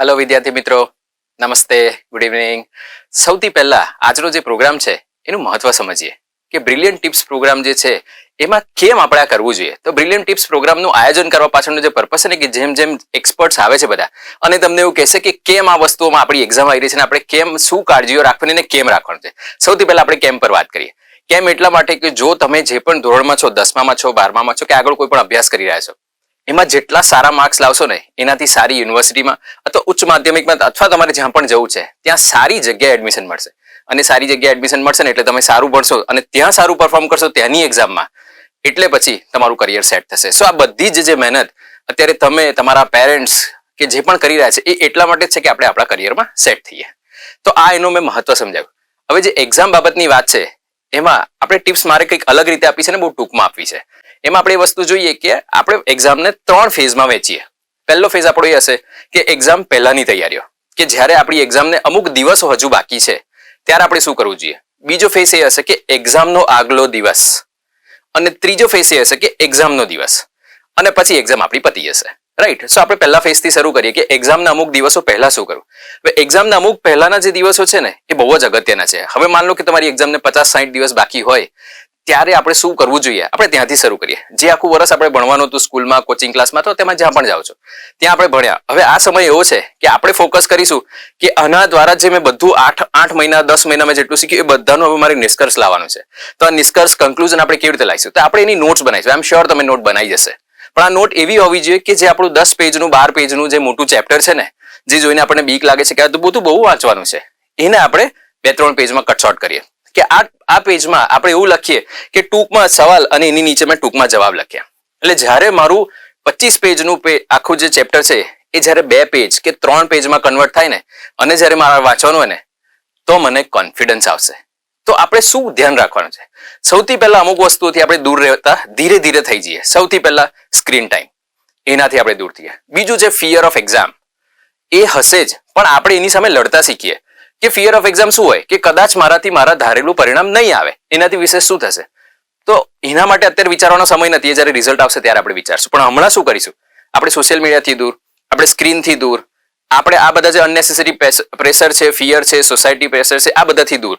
Hello વિદ્યાર્થી મિત્રો. નમસ્તે. ગુડ ઇવનિંગ સૌથી પહેલા આજનો જે પ્રોગ્રામ છે, એનું મહત્વ સમજીએ. કે બ્રિલિયન્ટ ટિપ્સ પ્રોગ્રામ જે છે, એમાં કેમ આપણે આ કરવું જોઈએ? તો બ્રિલિયન્ટ ટિપ્સ પ્રોગ્રામનું આયોજન કરવા પાછળનો જે પર્પસ છે ને કે જેમ જેમ એક્સપર્ટ્સ આવે છે બધા, અને તમને એવું કહેશે કે કેમ આ વસ્તુઓમાં આપણી એક્ઝામ આવી રહી છે અને આપણે કેમ શું કાળજીઓ રાખવાની અને કેમ રાખવાનું છે? સૌથી પહેલા આપણે કેમ પર વાત કરીએ. કેમ એટલા માટે કે જો તમે જે પણ ધોરણમાં છો, દસમામાં છો, બારમામાં છો, કે આગળ કોઈ પણ અભ્યાસ કરી રહ્યા છો એમાં જેટલા સારા માર્ક્સ લાવશો ને, એનાથી સારી યુનિવર્સિટીમાં અથવા ઉચ્ચ માધ્યમિકમાં અથવા તમારે જ્યાં પણ જવું છે, ત્યાં સારી જગ્યાએ એડમિશન મળશે. અને સારી જગ્યાએ એડમિશન મળશે ને એટલે તમે સારું ભણશો અને ત્યાં સારું પરફોર્મ કરશો ત્યાંની એક્ઝામમાં એટલે પછી તમારું કરિયર સેટ થશે. સો આ બધી જ જે મહેનત અત્યારે તમે, તમારા પેરેન્ટ્સ કે જે પણ કરી રહ્યા છે, એ એટલા માટે જ છે કે આપણે આપણા કરિયરમાં સેટ થઈએ. તો આ એનું મેં મહત્વ સમજાવ્યું. હવે જે એક્ઝામ બાબતની વાત છે, એમાં આપણે ટિપ્સ મારે કંઈક અલગ રીતે આપી છે ને બહુ ટૂંકમાં આપવી છે. એમાં આપણે એ વસ્તુ જોઈએ કે આપણે એક્ઝામને ત્રણ ફેઝમાં વેચીએ પહેલો ફેઝ આપણો એ હશે કે એક્ઝામ પહેલાની તૈયારીઓ. કે જ્યારે આપણી એક્ઝામને અમુક દિવસો હજુ બાકી છે, ત્યારે આપણે શું કરવું જોઈએ? બીજો ફેઝ એ હશે કે એક્ઝામનો આગલો દિવસ. અને ત્રીજો ફેઝ એ હશે કે એક્ઝામનો દિવસ. અને પછી એક્ઝામ આપણી પતી જશે. રાઈટ સો આપણે પહેલા ફેઝથી શરૂ કરીએ કે એક્ઝામના અમુક દિવસો પહેલા શું કરવું? હવે એક્ઝામના અમુક પહેલાના જે દિવસો છે ને, એ બહુ જ અગત્યના છે. હવે માન લો કે તમારી એક્ઝામને પચાસ સાઠ દિવસ બાકી હોય ત્યારે આપણે શું કરવું જોઈએ? આપણે ત્યાંથી શરૂ કરીએ. જે આખું વર્ષ આપણે ભણવાનું હતું સ્કૂલમાં કોચિંગ ક્લાસમાં તો તેમાં જ્યાં પણ જાઓ છો, ત્યાં આપણે ભણ્યા. હવે આ સમય એવો છે કે આપણે ફોકસ કરીશું કે આના દ્વારા જે મેં બધું આઠ આઠ મહિના, દસ મહિના મેં જેટલું શીખ્યું, એ બધાનું હવે મારે નિષ્કર્ષ લાવવાનું છે. તો આ નિષ્કર્ષ કન્ક્લુઝન આપણે કેવી રીતે લાવીશું? તો આપણે એની નોટ્સ બનાવીશું. આઈ એમ શ્યોર તમે નોટ બનાવી જશે. પણ આ નોટ એવી હોવી જોઈએ કે જે આપણું દસ પેજનું બાર પેજનું જે મોટું ચેપ્ટર છે ને, જે જોઈને આપણને બીક લાગે છે કે આ બધું બહુ વાંચવાનું છે. એને આપણે બે, ત્રણ પેજમાં કટશોર્ટ કરીએ. કે આ આ પેજમાં આપણે એવું લખીએ કે ટૂંકમાં સવાલ અને એની નીચે મેં ટૂંકમાં જવાબ લખ્યા. એટલે જ્યારે મારું પચીસ પેજનું આખું જે ચેપ્ટર છે, એ જ્યારે બે પેજ કે ત્રણ પેજમાં કન્વર્ટ થાય ને, અને જ્યારે મારા વાંચવાનું હોય ને, તો મને કોન્ફિડન્સ આવશે. તો આપણે શું ધ્યાન રાખવાનું છે? સૌથી પહેલા અમુક વસ્તુઓથી આપણે દૂર રહેતા ધીરે ધીરે થઈ જઈએ. સૌથી પહેલા સ્ક્રીન ટાઈમ એનાથી આપણે દૂર થઈએ. બીજું છે ફિયર ઓફ એક્ઝામ એ હશે જ, પણ આપણે એની સામે લડતા શીખીએ. કે ફિયર ઓફ એક્ઝામ શું હોય? કે કદાચ મારાથી મારા ધારેલું પરિણામ નહીં આવે. એનાથી વિશેષ શું થશે? તો એના માટે અત્યારે વિચારવાનો સમય નથી. જ્યારે રિઝલ્ટ આવશે ત્યારે આપણે વિચારશું. પણ હમણાં શું કરીશું? આપણે સોશિયલ મીડિયાથી દૂર, આપણે સ્ક્રીનથી દૂર, આપણે આ બધા જે અનનેસેસરી પ્રેશર છે ફિયર છે સોસાયટી પ્રેશર છે, આ બધાથી દૂર.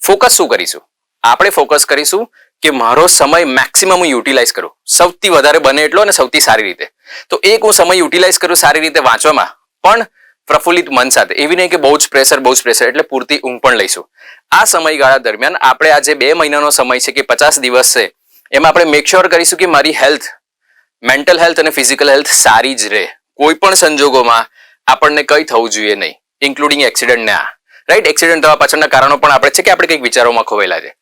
ફોકસ શું કરીશું? આપણે ફોકસ કરીશું કે મારો સમય મેક્સિમમ હું યુટિલાઇઝ કરું. સૌથી વધારે બને એટલો અને સૌથી સારી રીતે. તો એક હું સમય યુટિલાઇઝ કરું સારી રીતે વાંચવામાં. પણ પ્રફુલ્લિત મન સાથે. એવી નહીં કે બહુ જ પ્રેશર બહુ જ પ્રેશર એટલે પૂરતી ઊંઘ પણ લઈશું. આ સમયગાળા દરમિયાન આપણે આ જે બે મહિનાનો સમય છે કે પચાસ દિવસ છે. એમાં આપણે મેકશ્યોર કરીશું કે મારી હેલ્થ મેન્ટલ હેલ્થ અને ફિઝિકલ હેલ્થ સારી જ રહે. કોઈ પણ સંજોગોમાં આપણને કંઈ થવું જોઈએ નહીં ઇન્ક્લુડિંગ એક્સિડન્ટ ના રાઈટ એક્સિડન્ટ થવા પાછળના કારણો પણ આપણે છે કે આપણે કંઈક વિચારોમાં ખોવાયેલા છે.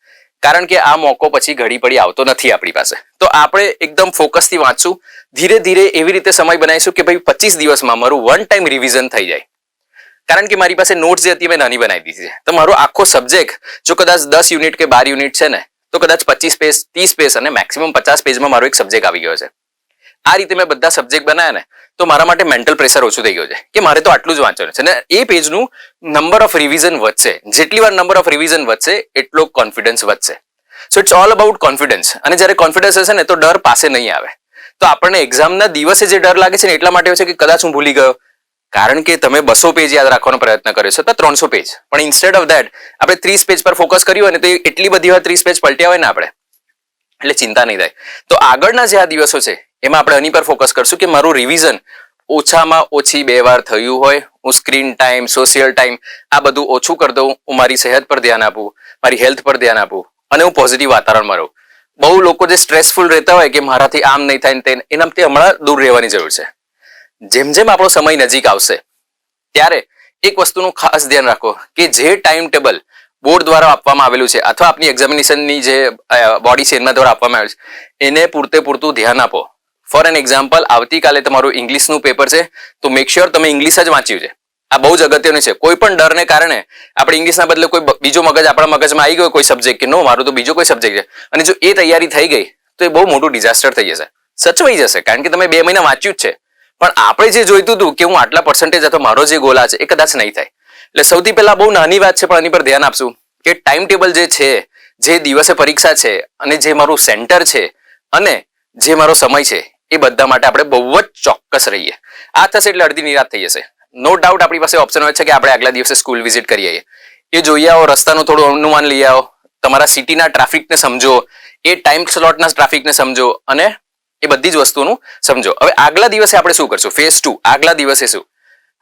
કારણ કે આ મોકો પછી ઘડી પડી આવતો નથી આપણી પાસે. તો આપણે એકદમ ફોકસથી વાંચશું. ધીરે ધીરે એવી રીતે સમય બનાવીશું કે ભાઈ પચીસ દિવસમાં મારું વન ટાઈમ રિવિઝન થઈ જાય. કારણ કે મારી પાસે નોટ્સ જે હતી મેં નાની બનાવી દીધી છે. તો મારો આખો સબ્જેક્ટ જો કદાચ દસ યુનિટ કે બાર યુનિટ છે ને, તો કદાચ પચીસ પેજ ત્રીસ પેજ અને મેક્સિમમ પચાસ પેજમાં મારો એક સબ્જેક્ટ આવી ગયો છે. આ રીતે મેં બધા સબ્જેક્ટ બનાવ્યા ને તો મારા માટે મેન્ટલ પ્રેશર ઓછું થઈ ગયું છે. કે મારે તો આટલું જ વાંચવાનું છે. અને એ પેજનું નંબર ઓફ રિવિઝન વધશે. જેટલી વાર નંબર ઓફ રિવિઝન વધશે, એટલો કોન્ફિડન્સ વધશે. So it's all about confidence અને જ્યારે કોન્ફિડન્સ હશે ને, તો ડર પાસે નહીં આવે. તો આપણને એક્ઝામના દિવસે જે ડર લાગે છે ને, એટલા માટે છે કે કદાચ હું ભૂલી ગયો. કારણ કે તમે બસો પેજ યાદ રાખવાનો પ્રયત્ન કર્યો છે. તો ત્રણસો પેજ પણ ઇન્સ્ટેડ ઓફ ધેટ આપણે ત્રીસ પેજ પર ફોકસ કર્યું હોય ને, તો એટલી બધી વાર ત્રીસ પેજ પલટ્યા હોય ને આપણે. એટલે ચિંતા નહીં થાય. તો આગળના જે આ દિવસો છે એમાં આપણે એની પર ફોકસ કરશું કે મારું રિવિઝન ઓછામાં ઓછી બે વાર થયું હોય, હું સ્ક્રીન ટાઈમ સોશિયલ ટાઈમ આ બધું ઓછું કરી દઉં, હું મારી સેહત પર ધ્યાન આપું, મારી હેલ્થ પર ધ્યાન આપું અને હું પોઝિટિવ વાતાવરણમાં રહું. બહુ લોકો જે સ્ટ્રેસફુલ રહેતા હોય કે મારાથી આમ નહીં થાય ને તે એનાથી હમણાં દૂર રહેવાની જરૂર છે. જેમ જેમ આપણો સમય નજીક આવશે, ત્યારે એક વસ્તુનું ખાસ ધ્યાન રાખો કે જે ટાઈમ ટેબલ બોર્ડ દ્વારા આપવામાં આવેલું છે, અથવા આપની એક્ઝામિનેશનની જે બોડી છે એના દ્વારા આપવામાં આવેલું છે, એને પૂરતે પૂરતું ધ્યાન આપો. ફોર એન એક્ઝામ્પલ આવતીકાલે તમારું ઇંગ્લિશનું પેપર છે, તો મેક શ્યોર તમે ઇંગ્લિશ જ વાંચ્યું છે. આ બહુ જ અગત્યનું છે. કોઈ પણ ડરને કારણે આપણે ઇંગ્લિશના બદલે કોઈ બીજો મગજ, આપણા મગજમાં આવી ગયો કોઈ સબ્જેક્ટ કે નો મારું તો બીજો કોઈ સબ્જેક્ટ છે. અને જો એ તૈયારી થઈ ગઈ, તો એ બહુ મોટું ડિઝાસ્ટર થઈ જશે. સચવાઈ જશે, કારણ કે તમે બે મહિના વાંચ્યું જ છે. પણ આપણે જે જોઈતું હતું કે હું આટલા પર્સન્ટેજ અથવા મારો જે ગોલ છે, એ કદાચ નહીં થાય. એટલે સૌથી પહેલા બહુ નાની વાત છે, પણ એની પર ધ્યાન આપશું કે ટાઈમ ટેબલ જે છે, જે દિવસે પરીક્ષા છે અને જે મારું સેન્ટર છે અને જે મારો સમય છે એ બધા માટે આપણે બહુ જ ચોક્કસ રહીએ. આ થશે એટલે અડધી નિરાશ થઈ જશે. નો ડાઉટ આપણી પાસે ઓપ્શન હોય છે કે આપણે આગલા દિવસે સ્કૂલ વિઝિટ કરી આવીએ. એ જોઈ આવો, રસ્તાનું થોડું અનુમાન લઈ આવો, તમારા સિટીના ટ્રાફિકને સમજો, એ ટાઈમ સ્લોટના ટ્રાફિકને સમજો અને એ બધી જ વસ્તુનું સમજો. હવે આગલા દિવસે આપણે શું કરશું? ફેઝ ટુ આગલા દિવસે શું?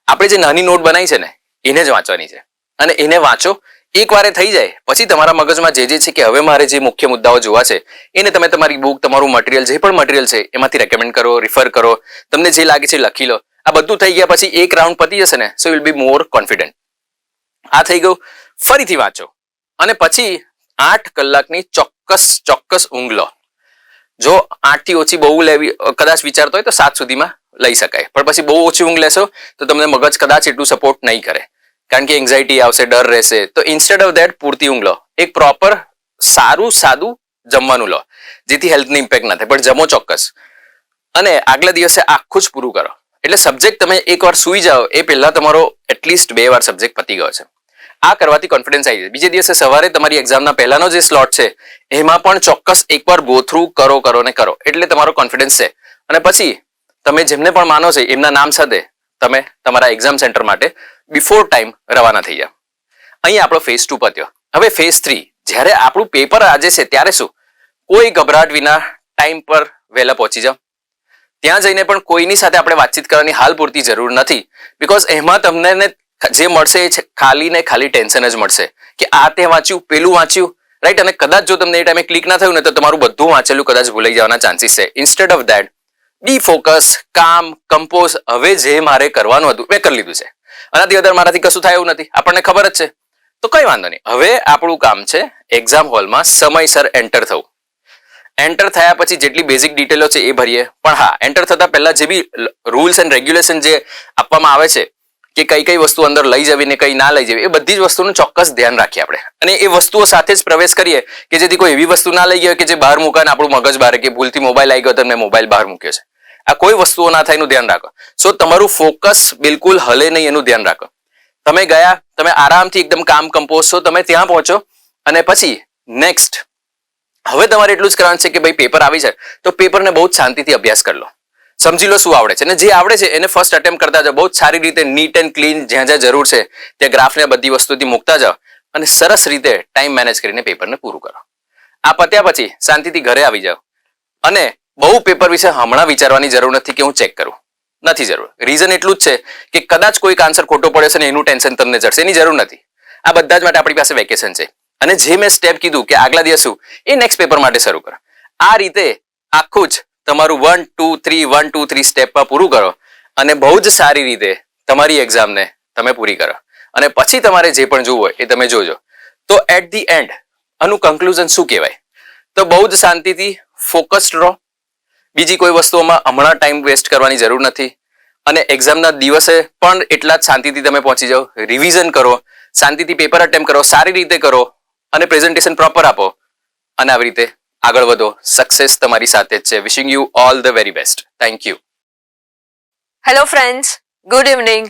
આપણે જે નાની નોટ બનાવી છે ને, એને જ વાંચવાની છે. અને એને વાંચો એક વારે થઈ જાય, પછી તમારા મગજમાં જે જે છે કે હવે મારે જે મુખ્ય મુદ્દાઓ જોવા છે, એને તમે તમારી બુક તમારું મટીરિયલ જે પણ મટીરિયલ છે, એમાંથી રેકમેન્ડ કરો રિફર કરો, તમને જે લાગે છે લખી લો. આ બધું થઈ ગયા પછી એક રાઉન્ડ પતી જશે ને સો વિલ બી મોર કોન્ફિડન્ટ આ થઈ ગયું. ફરીથી વાંચો. અને પછી આઠ કલાકની ચોક્કસ ચોક્કસ ઊંઘ લો. જો આઠથી ઓછી બહુ લેવી, કદાચ વિચારતો હોય તો સાત સુધીમાં લઈ શકાય. પણ પછી બહુ ઓછી ઊંઘ લેશો તો તમને મગજ કદાચ એટલું સપોર્ટ નહીં કરે. કારણ કે એન્ઝાયટી આવશે, ડર રહેશે. તો ઇન્સ્ટેડ ઓફ ધેટ પૂરતી ઊંઘ લો. એક પ્રોપર સારું, સાદું જમવાનું લો. જેથી હેલ્થની ઇમ્પેક્ટ ના થાય. પણ જમો ચોક્કસ. અને આગલા દિવસે આખું જ પૂરું કરો. એટલે સબ્જેક્ટ તમે એકવાર સૂઈ જાઓ, એ પહેલા તમારો એટલીસ્ટ બે વાર સબ્જેક્ટ પતી ગયો છે. આ કરવાથી કોન્ફિડન્સ આવી જાય. બીજે દિવસે સવારે તમારી એક્ઝામના પહેલાનો જે સ્લોટ છે, એમાં પણ ચોક્કસ એકવાર ગો થ્રુ કરો કરો ને કરો. એટલે તમારો કોન્ફિડન્સ છે. અને પછી, તમે જેમને પણ માનો છે, એમના નામ સાથે તમે તમારા એક્ઝામ સેન્ટર માટે બિફોર ટાઈમ રવાના થઈ ગયા. અહીં આપણો ફેઝ ટુ પત્યો. હવે ફેઝ થ્રી જ્યારે આપણું પેપર આજે છે, ત્યારે શું? કોઈ ગભરાટ વિના ટાઈમ પર વહેલા પહોંચી જાઓ. ત્યાં જઈને પણ કોઈની સાથે આપણે વાતચીત કરવાની હાલ પૂરતી જરૂર નથી બિકોઝ એમાં તમને જે મળશે એ ખાલી ને ખાલી ટેન્શન જ મળશે. કે આ તે વાંચ્યું, પેલું વાંચ્યું રાઈટ અને કદાચ જો તમને એ ટાઈમે ક્લિક ના થયું ને, તો તમારું બધું વાંચેલું કદાચ ભૂલાઈ જવાના ચાન્સીસ છે. Instead of that be focus કામ કમ્પોઝ હવે જે મારે કરવાનું હતું, મેં કરી લીધું છે. આનાથી વધારે મારાથી કશું થાય એવું નથી. આપણને ખબર જ છે. તો કઈ વાંધો નહીં. હવે આપણું કામ છે એક્ઝામ હોલમાં સમયસર એન્ટર થવું. એન્ટર થયા પછી જેટલી બેઝિક ડિટેલો છે એ ભરીએ. પણ હા એન્ટર થતા પહેલા જે બી રૂલ્સ એન્ડ રેગ્યુલેશન જે આપવામાં આવે છે, કે કઈ કઈ વસ્તુ અંદર લઈ જવી ને કઈ ના લઈ જવી, એ બધી જ વસ્તુનું ચોક્કસ ધ્યાન રાખીએ આપણે. અને એ વસ્તુઓ સાથે જ પ્રવેશ કરીએ કે જેથી કોઈ એવી વસ્તુ ના લઈ ગયો કે જે બહાર મૂકાને આપણું મગજ બહાર કે ભૂલથી મોબાઈલ આવી ગયો તો મેં મોબાઈલ બહાર મૂક્યો છે. આ કોઈ વસ્તુઓ ના થાય એનું ધ્યાન રાખો. સો તમારું ફોકસ બિલકુલ હલે નહીં એનું ધ્યાન રાખો. તમે ગયા, તમે આરામથી એકદમ કામ કમ્પોઝ છો, તમે ત્યાં પહોંચો અને પછી નેક્સ્ટ હવે તમારે એટલું જ કરવાનું છે કે ભાઈ પેપર આવી જાય, તો પેપરને બહુ જ શાંતિથી અભ્યાસ કરી લો. સમજી લો શું આવડે છે. અને જે આવડે છે, એને ફર્સ્ટ અટેમ્પ કરતા જાઓ. બહુ સારી રીતે નીટ એન્ડ ક્લીન જ્યાં જ્યાં જરૂર છે, ત્યાં ગ્રાફને બધી વસ્તુથી મૂકતા જાઓ અને સરસ રીતે ટાઈમ મેનેજ કરીને પેપરને પૂરું કરો. આ પત્યા પછી શાંતિથી ઘરે આવી જાઓ. અને બહુ પેપર વિશે હમણાં વિચારવાની જરૂર નથી કે હું ચેક કરું. નથી જરૂર. રીઝન એટલું જ છે કે કદાચ કોઈક આન્સર ખોટો પડે છે ને એનું ટેન્શન તમને ચડશે એની જરૂર નથી. આ બધા જ માટે આપણી પાસે વેકેશન છે. અને જે મેં સ્ટેપ કીધું કે આગલા દિવસું એ નેક્સ્ટ પેપર માટે શરૂ કરો. આ રીતે આખું જ તમારું one two three one two three સ્ટેપમાં પૂરું કરો અને બહુ જ સારી રીતે તમારી એક્ઝામને તમે પૂરી કરો. અને પછી તમારે જે પણ જોવું હોય એ તમે જોજો. તો એટ ધી એન્ડ આનું કન્ક્લુઝન શું કહેવાય? તો બહુ જ શાંતિથી ફોકસ્ડ રહો. બીજી કોઈ વસ્તુઓમાં હમણાં ટાઈમ વેસ્ટ કરવાની જરૂર નથી. અને એક્ઝામના દિવસે પણ એટલા જ શાંતિથી તમે પહોંચી જાઓ રિવિઝન કરો, શાંતિથી પેપર અટેમ્પ કરો, સારી રીતે કરો અને પ્રેઝન્ટેશન પ્રોપર આપો. અને આવી રીતે આગળ વધો. સક્સેસ તમારી સાથે જ છે. Wishing you all the very best thank you hello friends good evening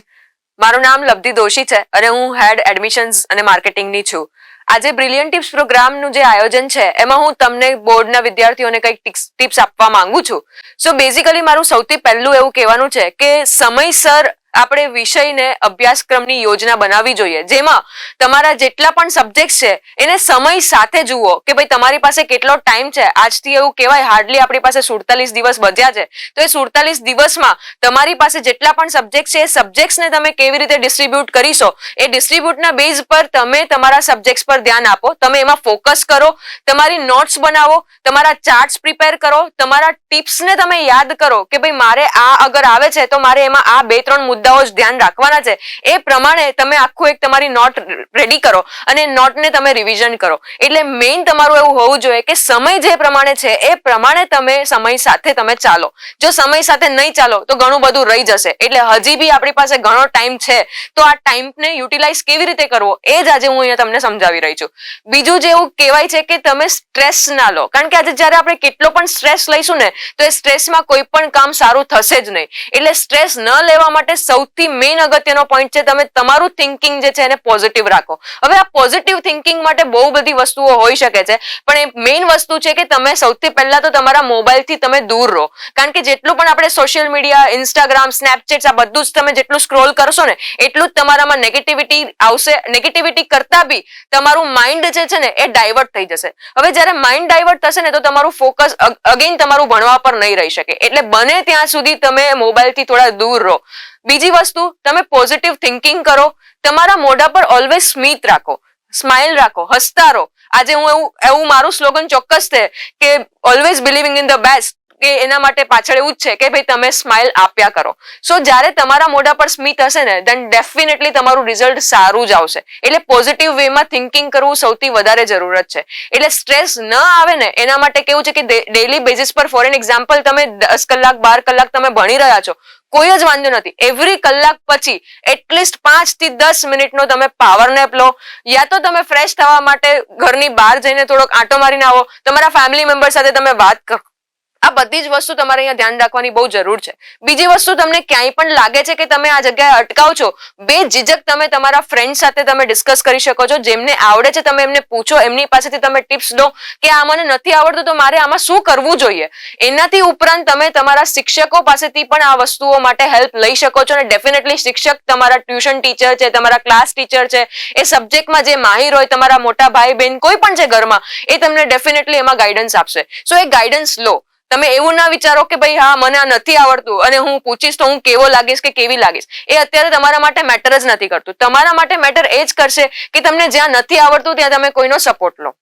મારું નામ લબ્ધિ દોશી છે અને હું હેડ એડમિશન્સ અને માર્કેટિંગની છું. આજે બ્રિલિયન્ટ ટિપ્સ પ્રોગ્રામનું જે આયોજન છે, એમાં હું તમને બોર્ડના વિદ્યાર્થીઓને કંઈક ટિપ્સ આપવા માંગુ છું. સો બેઝિકલી મારું સૌથી પહેલું એવું કહેવાનું છે કે સમયસર આપણે વિષયને અભ્યાસક્રમની યોજના બનાવવી જોઈએ. જેમાં તમારા જેટલા પણ સબ્જેક્ટ છે, એને સમય સાથે જુઓ કે ભાઈ તમારી પાસે કેટલો ટાઈમ છે. આજથી એવું કહેવાય હાર્ડલી આપણી પાસે સુડતાલીસ દિવસ બચ્યા છે. તો એ સુડતાલીસ દિવસમાં તમારી પાસે જેટલા પણ સબ્જેક્ટ છે, એ સબ્જેક્ટ્સને તમે કેવી રીતે ડિસ્ટ્રીબ્યુટ કરીશો? એ ડિસ્ટ્રીબ્યુટના બેઝ પર તમે તમારા સબ્જેક્ટ્સ પર ધ્યાન આપો. તમે એમાં ફોકસ કરો, તમારી નોટ્સ બનાવો, તમારા ચાર્ટ્સ પ્રિપેર કરો, તમારા ટિપ્સને તમે યાદ કરો કે ભાઈ મારે આ અગર આવે છે, તો મારે એમાં આ બે, ત્રણ મુદ્દાઓ જ ધ્યાન રાખવાના છે. એ પ્રમાણે તમે આખું એક તમારી નોટ રેડી કરો અને નોટને તમે રિવિઝન કરો. એટલે મેઇન તમારું એવું હોવું જોઈએ કે સમય જે પ્રમાણે છે, એ પ્રમાણે તમે સમય સાથે તમે ચાલો. જો સમય સાથે નહીં ચાલો, તો ઘણું બધું રહી જશે. એટલે હજી બી આપણી પાસે ઘણો ટાઈમ છે, તો આ ટાઈમને યુટિલાઇઝ કેવી રીતે કરવો, એ જ આજે હું અહીંયા તમને સમજાવી રહી છું. બીજું જે એવું કહેવાય છે કે તમે સ્ટ્રેસ ના લો. કારણ કે આજે જ્યારે આપણે કેટલો પણ સ્ટ્રેસ લઈશું ને, તો એ સ્ટ્રેસમાં કોઈ પણ કામ સારું થશે જ નહીં. એટલે સ્ટ્રેસ ન લેવા માટે સૌથી મેઇન અગત્યનો પોઈન્ટ છે, તમે તમારું થિંકિંગ જે છે એને પોઝિટિવ રાખો. હવે આ પોઝિટિવ થિંકિંગ માટે બહુ બધી વસ્તુઓ હોઈ શકે છે, પણ એ મેઇન વસ્તુ છે કે તમે સૌથી પહેલા તો તમારા મોબાઈલથી તમે દૂર રહો. કારણ કે જેટલું પણ આપણે સોશિયલ મીડિયા ઇન્સ્ટાગ્રામ સ્નેપચેટ આ બધું જ તમે જેટલું સ્ક્રોલ કરશો ને, એટલું જ તમારામાં નેગેટિવિટી આવશે. નેગેટિવિટી કરતા બી તમારું માઇન્ડ જે છે ને, એ ડાયવર્ટ થઈ જશે. હવે જ્યારે માઇન્ડ ડાયવર્ટ થશે ને, તો તમારું ફોકસ અગેન તમારું ભણવા પર નહીં રહી શકે. એટલે બને ત્યાં સુધી તમે મોબાઈલથી થોડા દૂર રહો. બીજી વસ્તુ, તમે પોઝિટિવ થિંકિંગ કરો. તમારા મોઢા પર ઓલવેઝ સ્મિત રાખો. સ્માઇલ રાખો, હસતા રહો. આજે હું એવું એવું મારું સ્લોગન ચોક્કસ છે કે always believing in the best કે એના માટે પાછળ એવું જ છે કે ભાઈ તમે સ્માઇલ આપ્યા કરો. સો જ્યારે તમારા મોઢા પર સ્મિત હશે ને દેન ડેફિનેટલી તમારું રિઝલ્ટ સારું જ આવશે. એટલે પોઝિટિવ વેમાં થિંકિંગ કરવું સૌથી વધારે જરૂરત છે. એટલે સ્ટ્રેસ ન આવે ને, એના માટે કેવું છે કે ડેલી બેઝિસ પર ફોર એન એક્ઝામ્પલ તમે દસ કલાક, બાર કલાક તમે ભણી રહ્યા છો. કોઈ જ વાંધો નથી. એવરી કલાક પછી એટલીસ્ટ પાંચથી દસ મિનિટનો તમે પાવર નેપ લો. યા તો તમે ફ્રેશ થવા માટે ઘરની બહાર જઈને થોડોક આંટો મારીને આવો. તમારા ફેમિલી મેમ્બર સાથે તમે વાત કરો આ બધી જ વસ્તુ તમારે અહીંયા ધ્યાન રાખવાની બહુ જરૂર છે. બીજી વસ્તુ તમને ક્યાંય પણ લાગે છે કે તમે આ જગ્યાએ અટકાવ છો, બે ઝીઝક તમે તમારા ફ્રેન્ડ સાથે તમે ડિસ્કસ કરી શકો છો. જેમને આવડે છે તમે એમને પૂછો, એમની પાસેથી તમે ટિપ્સ લો કે આ મને નથી આવડતું તો મારે આમાં શું કરવું જોઈએ? એનાથી ઉપરાંત તમે તમારા શિક્ષકો પાસેથી પણ આ વસ્તુઓ માટે હેલ્પ લઈ શકો છો અને ડેફિનેટલી શિક્ષક તમારા ટ્યુશન ટીચર છે, તમારા ક્લાસ ટીચર છે, એ સબ્જેક્ટમાં જે માહિર હોય તમારા મોટા ભાઈ બહેન કોઈ પણ છે ઘરમાં, એ તમને ડેફિનેટલી એમાં ગાઈડન્સ આપશે. સો એ ગાઈડન્સ લો. તમે એવું ના વિચારો કે ભાઈ હા, મને આ નથી આવડતું અને હું પૂછીશ તો હું કેવો લાગીશ કે કેવી લાગીશ. એ અત્યારે તમારા માટે મેટર જ નથી કરતું. તમારા માટે મેટર એ જ કરશે કે તમને જ્યાં નથી આવડતું ત્યાં તમે કોઈનો સપોર્ટ લો.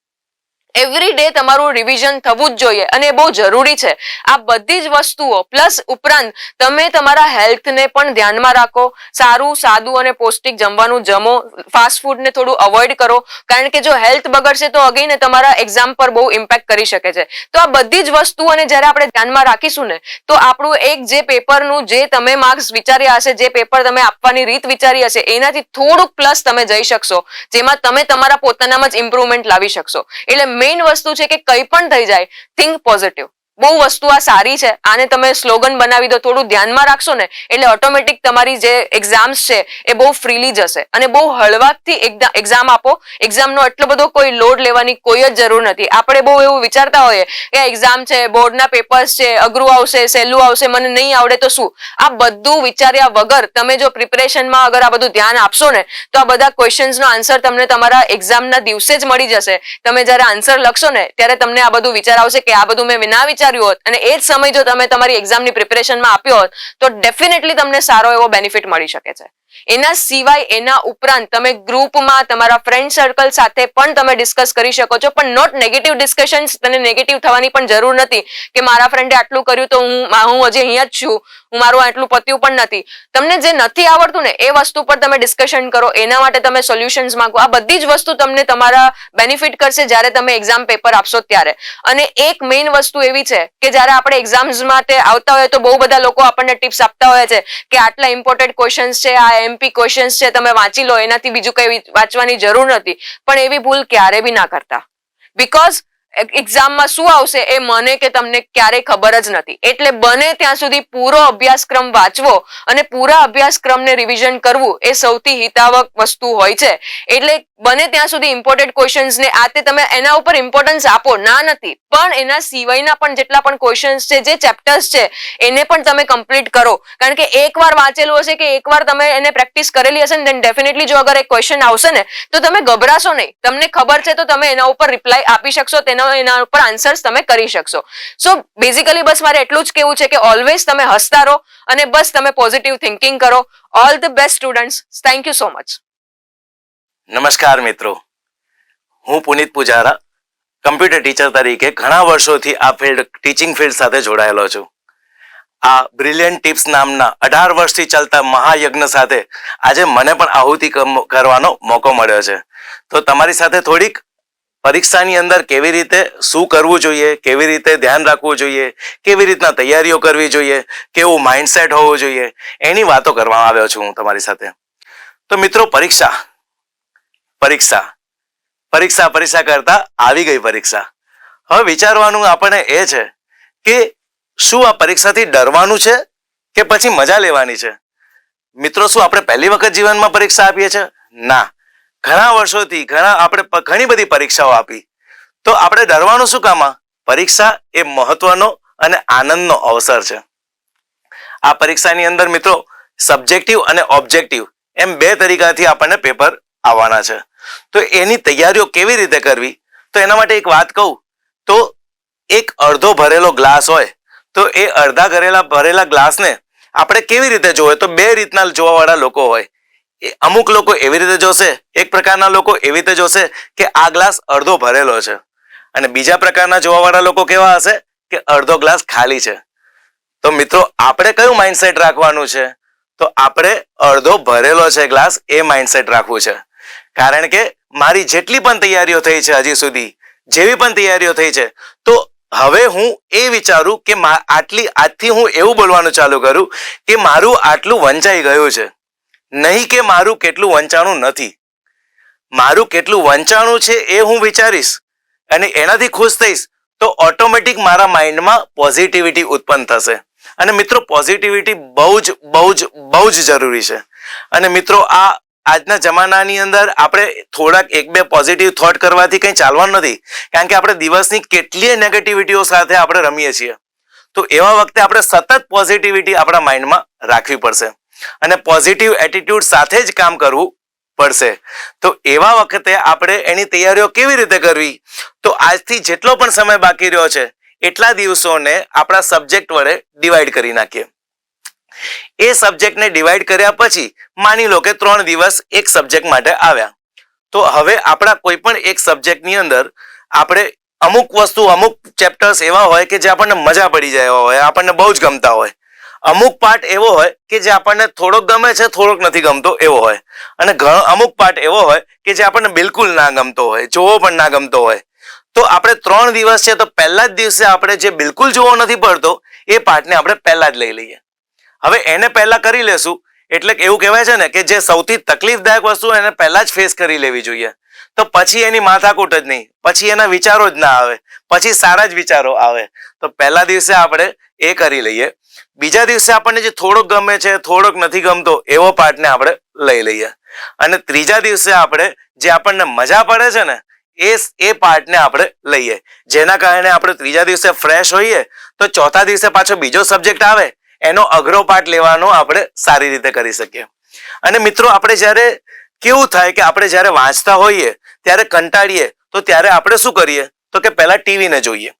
એવરી ડે તમારું રિવિઝન થવું જ જોઈએ અને બહુ જરૂરી છે. આ બધી જ વસ્તુઓ પ્લસ ઉપરાંત તમે તમારા હેલ્થને પણ ધ્યાનમાં રાખો. સારું, સાદું અને પૌષ્ટિક જમવાનું જમો. ફાસ્ટ ફૂડને થોડું અવોઇડ કરો. કારણ કે જો હેલ્થ બગડશે તો અગેન તમારા એક્ઝામ પર બહુ ઇમ્પેક્ટ કરી શકે છે. તો આ બધી જ વસ્તુઓને જ્યારે આપણે ધ્યાનમાં રાખીશું ને, તો આપણું એક જે પેપરનું જે તમે માર્ક્સ વિચાર્યા હશે, જે પેપર તમે આપવાની રીત વિચારી હશે, એનાથી થોડુંક પ્લસ તમે જઈ શકશો. જેમાં તમે તમારા પોતાનામાં જ ઇમ્પ્રુવમેન્ટ લાવી શકશો. એટલે મેઇન વસ્તુ છે કે કંઈ પણ થઈ જાય થિંક પોઝિટિવ બહુ વસ્તુ આ સારી છે. આને તમે સ્લોગન બનાવી દો, થોડું ધ્યાનમાં રાખશો ને, એટલે ઓટોમેટિક તમારી જે એક્ઝામ્સ છે, એ બહુ ફ્રીલી જશે. અને બહુ હળવાથી એક્ઝામ આપો. એક્ઝામનો એટલો બધો કોઈ લોડ લેવાની કોઈ જ જરૂર નથી. આપણે બહુ એવું વિચારતા હોઈએ કે એક્ઝામ છે, બોર્ડના પેપર્સ છે, અઘરું આવશે, સહેલું આવશે, મને નહીં આવડે તો શું? આ બધું વિચાર્યા વગર તમે જો પ્રિપરેશનમાં અગર આ બધું ધ્યાન આપશો ને, તો આ બધા ક્વેશ્ચન્સનો આન્સર તમને તમારા એક્ઝામના દિવસે જ મળી જશે. તમે જ્યારે આન્સર લખશો ને, ત્યારે તમને આ બધું વિચાર આવશે કે આ બધું મેં ના વિચાર્યું હોત અને એ જ સમય જો તમે તમારી એક્ઝામની પ્રિપેરેશનમાં આપ્યો હોત, તો ડેફિનેટલી તમને સારો એવો બેનિફિટ મળી શકે છે. એના સિવાય એના ઉપરાંત તમે ગ્રુપમાં તમારા ફ્રેન્ડ સર્કલ સાથે પણ તમે ડિસ્કસ કરી શકો છો, પણ નોટ નેગેટિવ ડિસ્કશન્સ તને નેગેટિવ થવાની પણ જરૂર નથી કે મારા ફ્રેન્ડે આટલું કર્યું તો હું હું હજી અહીંયા જ છું હું મારું આટલું પત્યું પણ નથી. તમને જે નથી આવડતું ને, એ વસ્તુ પર તમે ડિસ્કશન કરો, એના માટે તમે સોલ્યુશન્સ માંગો. આ બધી જ વસ્તુ તમને તમારા બેનિફિટ કરશે જ્યારે તમે એક્ઝામ પેપર આપશો ત્યારે. અને એક મેઇન વસ્તુ એવી છે કે જ્યારે આપણે એક્ઝામ્સ માટે આવતા હોય તો બહુ બધા લોકો આપણને ટિપ્સ આપતા હોય છે કે આટલા ઇમ્પોર્ટન્ટ ક્વેશ્ચન્સ છે, આ એમપી ક્વેશ્ચન્સ છે, તમે વાંચી લો, એનાથી બીજું કઈ વાંચવાની જરૂર નથી. પણ એવી ભૂલ ક્યારે બી ના કરતા. બીકોઝ એક્ઝામમાં શું આવશે એ મને કે તમને ક્યારેય ખબર જ નથી. એટલે બને ત્યાં સુધી પૂરો અભ્યાસક્રમ વાંચવો અને પૂરા અભ્યાસક્રમને રિવિઝન કરવું એ સૌથી હિતાવક વસ્તુ હોય છે. એટલે બને ત્યાં સુધી ઇમ્પોર્ટેડ ક્વેશ્ચન્સ ને આ તે તમે એના ઉપર ઇમ્પોર્ટન્સ આપો. ના નથી, પણ એના સિવાયના પણ જેટલા પણ ક્વેશ્ચન્સ છે, જે ચેપ્ટર્સ છે, એને પણ તમે કમ્પ્લીટ કરો. કારણ કે એકવાર વાંચેલું હશે કે એકવાર તમે એને પ્રેક્ટિસ કરેલી હશે ને દેન ડેફિનેટલી જો અગર એક ક્વેશ્ચન આવશે ને, તો તમે ગભરાશો નહીં. તમને ખબર છે તો તમે એના ઉપર રિપ્લાય આપી શકશો, તેના એના ઉપર આન્સર્સ તમે કરી શકશો. સો બેઝિકલી બસ મારે એટલું જ કેવું છે કે ઓલવેઝ તમે હસતા રહો અને બસ તમે પોઝિટિવ થિંકિંગ કરો. All the best students thank you so much નમસ્કાર મિત્રો. હું પુનિત પૂજારા, કમ્પ્યુટર ટીચર તરીકે ઘણા વર્ષોથી આ ફિલ્ડ, ટીચિંગ ફિલ્ડ સાથે જોડાયેલો છું. આ બ્રિલિયન્ટ ટિપ્સ નામના અઢાર વર્ષથી ચાલતા મહાયજ્ઞ સાથે આજે મને પણ આહુતિ કરવાનો મોકો મળ્યો છે. તો તમારી સાથે થોડીક પરીક્ષાની અંદર કેવી રીતે, શું કરવું જોઈએ, કેવી રીતે ધ્યાન રાખવું જોઈએ, કેવી રીતના તૈયારીઓ કરવી જોઈએ, કેવું માઇન્ડસેટ હોવું જોઈએ, એની વાતો કરવામાં આવ્યો છું હું તમારી સાથે. તો મિત્રો, પરીક્ષા પરીક્ષા. પરીક્ષા પરીક્ષા કરતા આવી ગઈ પરીક્ષા. હવે વિચારવાનું આપણને એ છે કે શું આ પરીક્ષાથી ડરવાનું છે કે પછી મજા લેવાની છે? મિત્રો, શું આપણે પહેલી વખત જીવનમાં પરીક્ષા આપીએ છીએ ના. ઘણા વર્ષોથી ઘણા આપણે ઘણી બધી પરીક્ષાઓ આપી. તો આપણે ડરવાનું શું કામ? પરીક્ષા એ મહત્વનો અને આનંદનો અવસર છે. આ પરીક્ષાની અંદર મિત્રો સબ્જેક્ટિવ અને ઓબ્જેક્ટિવ એમ બે તરીકાથી આપણને પેપર આવવાના છે. તો એની તૈયારીઓ કેવી રીતે કરવી? તો એના માટે એક વાત કહું. તો એક અડધો ભરેલો ગ્લાસ હોય, તો એ અડધા ભરેલા ભરેલા ગ્લાસને આપણે કેવી રીતે જોવે? તો બે રીતના જોવાવાળા લોકો હોય. અમુક લોકો એવી રીતે જોશે, એક પ્રકારના લોકો એવી રીતે જોશે કે આ ગ્લાસ અડધો ભરેલો છે. અને બીજા પ્રકારના જોવાવાળા લોકો કેવા હશે કે અડધો ગ્લાસ ખાલી છે. તો મિત્રો, આપણે કયું માઇન્ડસેટ રાખવાનું છે? તો આપણે અડધો ભરેલો છે ગ્લાસ, એ માઇન્ડસેટ રાખવું છે. કારણ કે મારી જેટલી પણ તૈયારીઓ થઈ છે હજી સુધી, જેવી પણ તૈયારીઓ થઈ છે, તો હવે હું એ વિચારું કે આટલી, આજથી હું એવું બોલવાનું ચાલુ કરું કે મારું આટલું વંચાઈ ગયું છે. નહીં કે મારું કેટલું વંચાણું નથી. મારું કેટલું વંચાણું છે એ હું વિચારીશ અને એનાથી ખુશ થઈશ તો ઓટોમેટિક મારા માઇન્ડમાં પોઝિટિવિટી ઉત્પન્ન થશે. અને મિત્રો, પોઝિટિવિટી બહુ જ બહુ જ બહુ જ જરૂરી છે. અને મિત્રો, આ આજના જમાનાની અંદર આપણે થોડાક એક બે પોઝિટિવ થોટ કરવાથી કંઈ ચાલવાનું નથી. કારણ કે આપણે દિવસની કેટલીય નેગેટિવિટીઓ સાથે આપણે રમીએ છીએ. તો એવા વખતે આપણે સતત પોઝિટિવિટી આપણા માઇન્ડમાં રાખવી પડશે. અને પોઝિટિવ એટીટ્યુડ સાથે જ કામ કરવું પડશે. તો એવા વખતે આપણે એની તૈયારીઓ કેવી રીતે કરવી? તો આજથી જેટલો પણ સમય બાકી રહ્યો છે, એટલા દિવસોને આપણા સબ્જેક્ટ વડે ડિવાઈડ કરી નાખીએ. એ સબ્જેક્ટને ડિવાઈડ કર્યા પછી માની લો કે ત્રણ દિવસ એક સબ્જેક્ટ માટે આવ્યા. તો હવે આપણા કોઈ પણ એક સબ્જેક્ટની અંદર આપણે અમુક વસ્તુ, અમુક ચેપ્ટર્સ એવા હોય કે જે આપણને મજા પડી જાય હોય, આપણને બહુ જ ગમતા હોય. અમુક પાર્ટ એવો હોય કે જે આપણને થોડોક ગમે છે, થોડોક નથી ગમતો એવો હોય. અને ઘણો અમુક પાર્ટ એવો હોય કે જે આપણને બિલકુલ ના ગમતો હોય, જોવો પણ ના ગમતો હોય. તો આપણે ત્રણ દિવસ છે તો પહેલા જ દિવસે આપણે જે બિલકુલ જોવો નથી પડતો, એ પાર્ટને આપણે પહેલા જ લઈ લઈએ. હવે એને પહેલા કરી લેશું. એટલે એવું કહેવાય છે ને કે જે સૌથી તકલીફદાયક વસ્તુ એને પહેલા જ ફેસ કરી લેવી જોઈએ. તો પછી એની માથાકૂટ જ નહીં. પછી એના વિચારો જ ના આવે. પછી સારા જ વિચારો આવે. તો પહેલા દિવસે આપણે એ કરી લઈએ. બીજા દિવસે આપણને જે થોડોક ગમે છે, થોડોક નથી ગમતો, એવો પાર્ટને આપણે લઈ લઈએ. અને ત્રીજા દિવસે આપણે જે આપણને મજા પડે છે ને, એ એ પાર્ટને આપણે લઈએ. જેના કારણે આપણે ત્રીજા દિવસે ફ્રેશ હોઈએ, તો ચોથા દિવસે પાછો બીજો સબ્જેક્ટ આવે એનો અઘરો પાઠ લેવાનો આપણે સારી રીતે કરી શકીએ. અને મિત્રો, આપણે જ્યારે કેવું થાય કે આપણે જ્યારે વાંચતા હોઈએ, ત્યારે કંટાળીએ, તો ત્યારે આપણે શું કરીએ? તો કે પહેલા ટીવીને જોઈએ.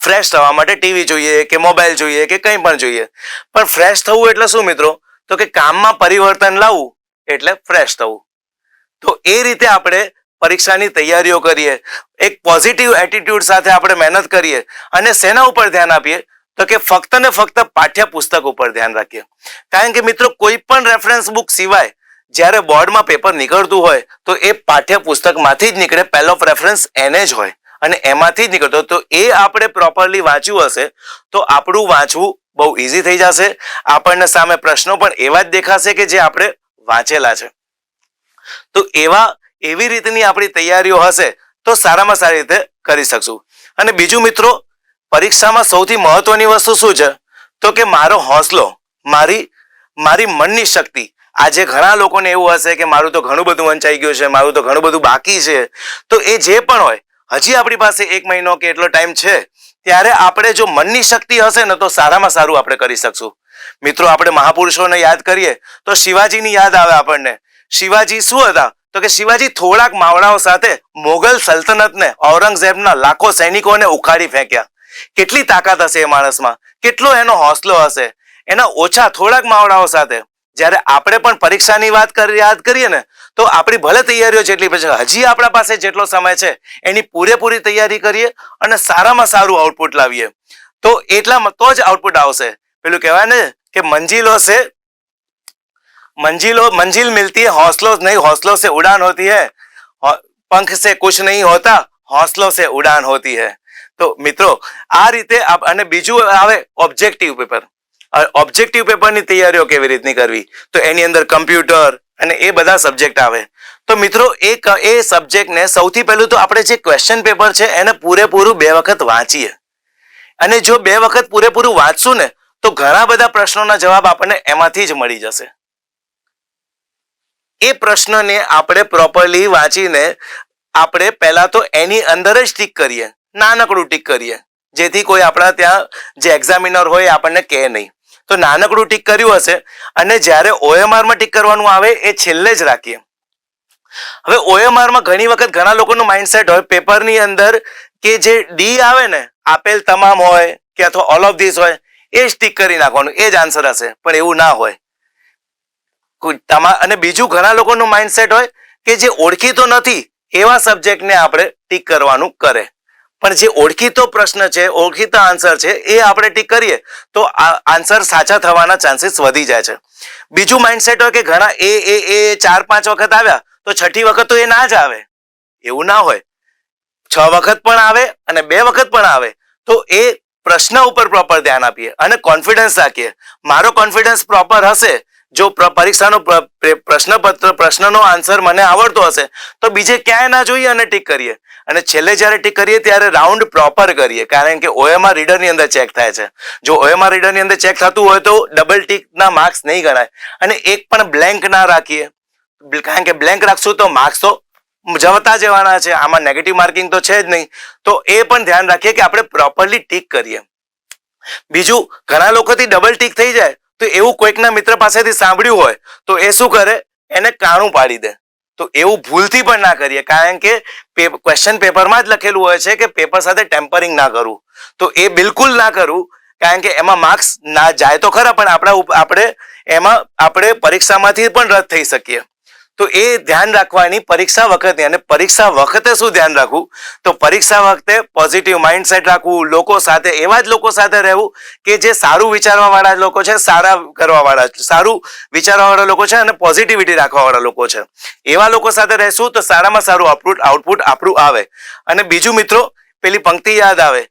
ફ્રેશ થવા માટે ટીવી જોઈએ કે મોબાઈલ જોઈએ કે કંઈ પણ જોઈએ. પણ ફ્રેશ થવું એટલે શું મિત્રો? તો કે કામમાં પરિવર્તન લાવવું એટલે ફ્રેશ થવું. તો એ રીતે આપણે પરીક્ષાની તૈયારીઓ કરીએ. એક પોઝિટિવ એટીટ્યુડ સાથે આપણે મહેનત કરીએ અને શેના ઉપર ધ્યાન આપીએ તો કે ફક્ત ને ફક્ત પાઠ્યપુસ્તક ઉપર ધ્યાન રાખીએ. કારણ કે મિત્રો, કોઈ પણ રેફરન્સ બુક સિવાય જ્યારે બોર્ડમાં પેપર નીકળતું હોય, તો એ પાઠ્યપુસ્તકમાંથી જ નીકળે. પહેલો પ્રેફરન્સ એને જ હોય અને એમાંથી જ નીકળતો તો એ આપણે પ્રોપરલી વાંચ્યું હશે, તો આપણું વાંચવું બહુ ઇઝી થઈ જશે. આપણને સામે પ્રશ્નો પણ એવા જ દેખાશે કે જે આપણે વાંચેલા છે. તો એવા, એવી રીતની આપણી તૈયારીઓ હશે, તો સારામાં સારી રીતે કરી શકશું. અને બીજું મિત્રો પરીક્ષામાં સૌથી મહત્વની વસ્તુ શું છે? તો કે મારો હોંસલો, મારી મારી મનની શક્તિ. આજે ઘણા લોકોને એવું હશે કે મારું તો ઘણું બધું વંચાઈ ગયું છે, મારું તો ઘણું બધું બાકી છે. તો એ જે પણ હોય, હજી આપણી પાસે એક મહિનો કે એટલો ટાઈમ છે, ત્યારે આપણે જો મનની શક્તિ હશે ને તો સારામાં સારું આપણે કરી શકશું. મિત્રો, આપણે મહાપુરુષોને યાદ કરીએ, તો શિવાજીની યાદ આવે આપણને. શિવાજી શું હતા? તો કે શિવાજી થોડાક માવડાઓ સાથે મોગલ સલ્તનતને ઔરંગઝેબના લાખો સૈનિકોને ઉખાડી ફેંક્યા. કેટલી તાકાત હશે એ માણસમાં કેટલો એનો હોસલો હશે એના ઓછા થોડાક માવડાઓ સાથે જ્યારે આપણે પણ પરીક્ષાની વાત કરી યાદ કરીએ ને તો આપણી ભલે તૈયારીઓ જેટલી પછી હજી આપણા પાસે જેટલો સમય છે એની પૂરેપૂરી તૈયારી કરીએ અને સારામાં સારું આઉટપુટ લાવીએ તો એટલામાં તો જ આઉટપુટ આવશે પેલું કહેવાય ને કે મંજિલો છે मंजिलो मंजिल मिलती है हौसलों नहीं हौसलों से उड़ान होती है हौ- पंख से कुछ नहीं होता हौसलों से उड़ान होती है તો મિત્રો, આ રીતે અને બીજું આવે ઓબ્જેક્ટિવ પેપર ઓબ્જેક્ટિવ પેપરની તૈયારીઓ કેવી રીતની કરવી? તો એની અંદર કમ્પ્યુટર અને એ બધા સબ્જેક્ટ આવે. તો મિત્રો, એ એ સબ્જેક્ટને સૌથી પહેલું તો આપણે જે ક્વેશ્ચન પેપર છે, એને પૂરેપૂરું બે વખત વાંચીએ. અને જો બે વખત પૂરેપૂરું વાંચશું ને, તો ઘણા બધા પ્રશ્નોના જવાબ આપણને એમાંથી જ મળી જશે. એ પ્રશ્નને આપણે પ્રોપરલી વાંચીને આપણે પહેલા તો એની અંદર જ ટીક કરીએ. નાનકડું ટીક કરીએ. જેથી કોઈ આપણા ત્યાં જે એક્ઝામિનર હોય આપણને કહે નહીં. તો નાનકડું ટીક કર્યું હશે અને જ્યારે ઓએમઆરમાં ટીક કરવાનું આવે એ છેલ્લે જ રાખીએ. હવે ઓએમઆરમાં ઘણી વખત ઘણા લોકોનું માઇન્ડસેટ હોય, પેપરની અંદર કે જે ડી આવે ને, આપેલ તમામ હોય કે અથવા ઓલ ઓફ ધીસ હોય, એ જ ટીક કરી નાખવાનું, એ જ આન્સર હશે. પણ એવું ના હોય. તમા, અને બીજું ઘણા લોકોનું માઇન્ડસેટ હોય કે જે ઓળખીતો નથી, એવા સબ્જેક્ટને આપણે ટીક કરવાનું કરે. પણ જે ઓળખીતો પ્રશ્ન છે, ઓળખીતો આન્સર છે, એ આપણે ટીક કરીએ, તો આન્સર સાચા થવાના ચાન્સીસ વધી જાય છે. બીજું માઇન્ડસેટ હોય કે ઘણા એ એ એ ચાર, પાંચ વખત આવ્યા, તો છઠ્ઠી વખત તો એ ના જ આવે. એવું ના હોય. છ વખત પણ આવે અને બે વખત પણ આવે. તો એ પ્રશ્ન ઉપર પ્રોપર ધ્યાન આપીએ અને કોન્ફિડન્સ રાખીએ. મારો કોન્ફિડન્સ પ્રોપર હશે, જો પ્ર- પરીક્ષાનો પ્ર- પ્ર- પ્રશ્નપત્ર, પ્રશ્નનો આન્સર મને આવડતો હશે, તો બીજે ક્યાંય ના જોઈએ અને ટીક કરીએ. અને છેલ્લે જ્યારે ટીક કરીએ ત્યારે રાઉન્ડ પ્રોપર કરીએ. કારણ કે ઓએમઆર રીડરની અંદર ચેક થાય છે. જો ઓએમઆર રીડરની અંદર ચેક થતું હોય તો ડબલ ટીકના માર્ક્સ નહીં ગણાય. અને એક પણ બ્લેન્ક ના રાખીએ. કારણ કે બ્લેન્ક રાખશું તો માર્ક્સ તો જવતા જવાના છે. આમાં નેગેટિવ માર્કિંગ તો છે જ નહીં. તો એ પણ ધ્યાન રાખીએ કે આપણે પ્રોપરલી ટીક કરીએ. બીજું, ઘણા લોકોથી ડબલ ટીક થઈ જાય તો એવું કોઈકના મિત્ર પાસેથી સાંભળ્યું હોય તો એ શું કરે? એને કાણું પાડી દે. તો એવું ભૂલથી પણ ના કરીએ, કારણ કે ક્વેશ્ચન પેપરમાં જ લખેલું હોય છે કે પેપર સાથે ટેમ્પરિંગ ના કરવું તો એ બિલકુલ ના કરવું કારણ કે એમાં માર્ક્સ ના જાય તો ખરા, પણ આપણા આપણે એમાં, આપણે પરીક્ષામાંથી પણ રદ થઈ શકીએ. તો એ ધ્યાન રાખવાની પરીક્ષા વખતે અને પરીક્ષા વખતે શું ધ્યાન રાખવું? તો પરીક્ષા વખતે પોઝિટિવ માઇન્ડસેટ રાખવું, લોકો સાથે, એવા જ લોકો સાથે રહેવું કે જે સારું વિચારવા વાળા લોકો છે, સારા કરવા વાળા સારું વિચારવા વાળા લોકો છે અને પોઝિટિવિટી રાખવા વાળા લોકો છે. એવા લોકો સાથે રહેશું તો સારામાં સારું આઉટપુટ આઉટપુટ આપણું આવે. અને બીજું મિત્રો, પેલી પંક્તિ યાદ આવે.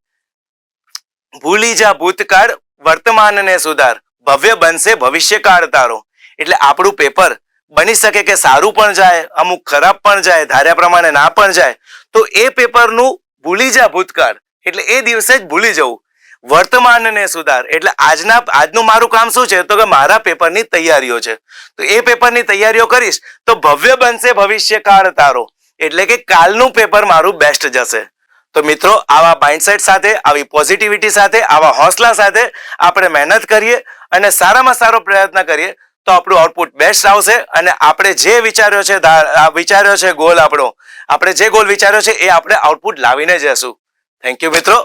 ભૂલી જા ભૂતકાળ, વર્તમાનને સુધાર. ભવ્ય બનશે ભવિષ્યકાળ તારો. એટલે આપણું પેપર બની શકે કે સારું પણ જાય, અમુક ખરાબ પણ જાય, ધાર્યા પ્રમાણે ના પણ જાય, તો એ પેપરનું ભૂલી જા ભૂતકાળ. એટલે એ દિવસે જ ભૂલી જવું. વર્તમાનને સુધાર. એટલે આજના, આજનું મારું કામ શું છે? તો કે મારા પેપરની તૈયારીઓ છે. તો એ પેપરની તૈયારીઓ કરીશ, તો ભવ્ય બનશે ભવિષ્યકાળ તારો. એટલે કે કાલનું પેપર મારું બેસ્ટ જશે. તો મિત્રો, આવા માઇન્ડસેટ સાથે, આવી પોઝિટિવિટી સાથે, આવા હોસલા સાથે આપણે મહેનત કરીએ અને સારામાં સારો પ્રયત્ન કરીએ. તો આપણું આઉટપુટ બેસ્ટ આવશે અને આપણે જે વિચાર્યો છે વિચાર્યો છે ગોલ આપણો, આપણે જે ગોલ વિચાર્યો છે એ આપણે આઉટપુટ લાવીને જશું થેન્ક યુ મિત્રો.